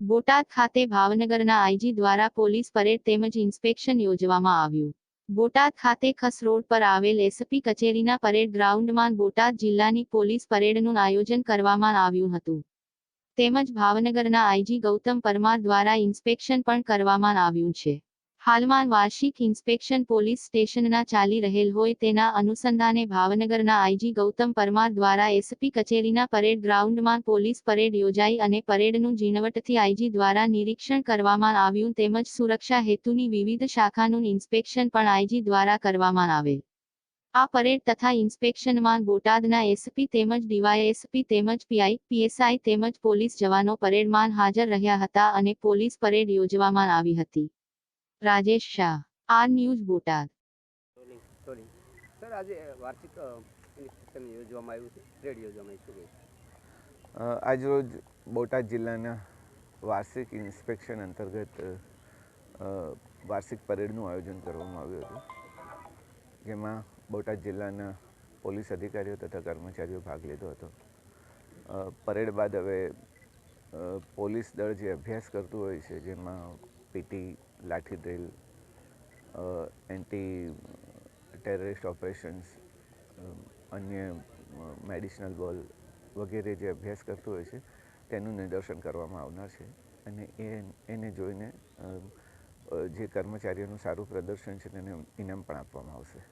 બોટાદ ખાતે ભાવનગરના આઈજી દ્વારા પોલીસ પરેડ તેમજ ઇન્સ્પેક્શન યોજવામાં આવ્યું. બોટાદ ખાતે ખસ રોડ પર આવેલ એસપી કચેરીના પરેડ ગ્રાઉન્ડમાં બોટાદ જિલ્લાની પોલીસ પરેડનું આયોજન કરવામાં આવ્યું હતું. તેમજ ભાવનગરના આઈજી ગૌતમ પરમાર દ્વારા ઇન્સ્પેક્શન પણ કરવામાં આવ્યું છે. હાલમાં વાર્ષિક ઇન્સ્પેક્શન પોલીસ સ્ટેશનના ચાલી રહેલ હોય તેના અનુસંધાને ભાવનગરના આઈજી ગૌતમ પરમાર દ્વારા એસપી કચેરીના પરેડ ગ્રાઉન્ડમાં પોલીસ પરેડ યોજાઈ અને પરેડનું ઝીણવટથી આઈજી દ્વારા નિરીક્ષણ કરવામાં આવ્યું તેમજ સુરક્ષા હેતુની વિવિધ શાખાનું ઇન્સ્પેક્શન પણ આઈજી દ્વારા કરવામાં આવેલ. આ પરેડ તથા ઇન્સ્પેક્શનમાં બોટાદના એસપી તેમજ ડીવાયએસપી તેમજ પીઆઈ, પીએસઆઈ તેમજ પોલીસ જવાનો પરેડમાં હાજર રહ્યા હતા અને પોલીસ પરેડ યોજવામાં આવી હતી. Rajesh Shah R news Botad. Sir આજે વાર્ષિક ઇન્સ્પેક્શન યોજવામાં આવ્યું છે પરેડ યોજવામાં અ, આજરોજ બોટાદ જિલ્લાના વાર્ષિક ઇન્સ્પેક્શન અંતર્ગત વાર્ષિક પરેડનું આયોજન કરવામાં આવ્યું હતું. જેમાં બોટાદ જિલ્લાના પોલીસ અધિકારીઓ તથા કર્મચારીઓ ભાગ લીધો હતો. પરેડ બાદ હવે પોલીસ દળ જે અભ્યાસ કરતું હોય છે જેમાં PT lathi drill anti terrorist operations અન્ય મેડિસિનલ બોલ વગેરે જે અભ્યાસ કરતું હોય છે, તેનું નિદર્શન કરવામાં આવનાર છે. અને એ, એને જોઈને જે કર્મચારીઓનું સારું પ્રદર્શન છે, તેને ઇનામ પણ આપવામાં આવશે.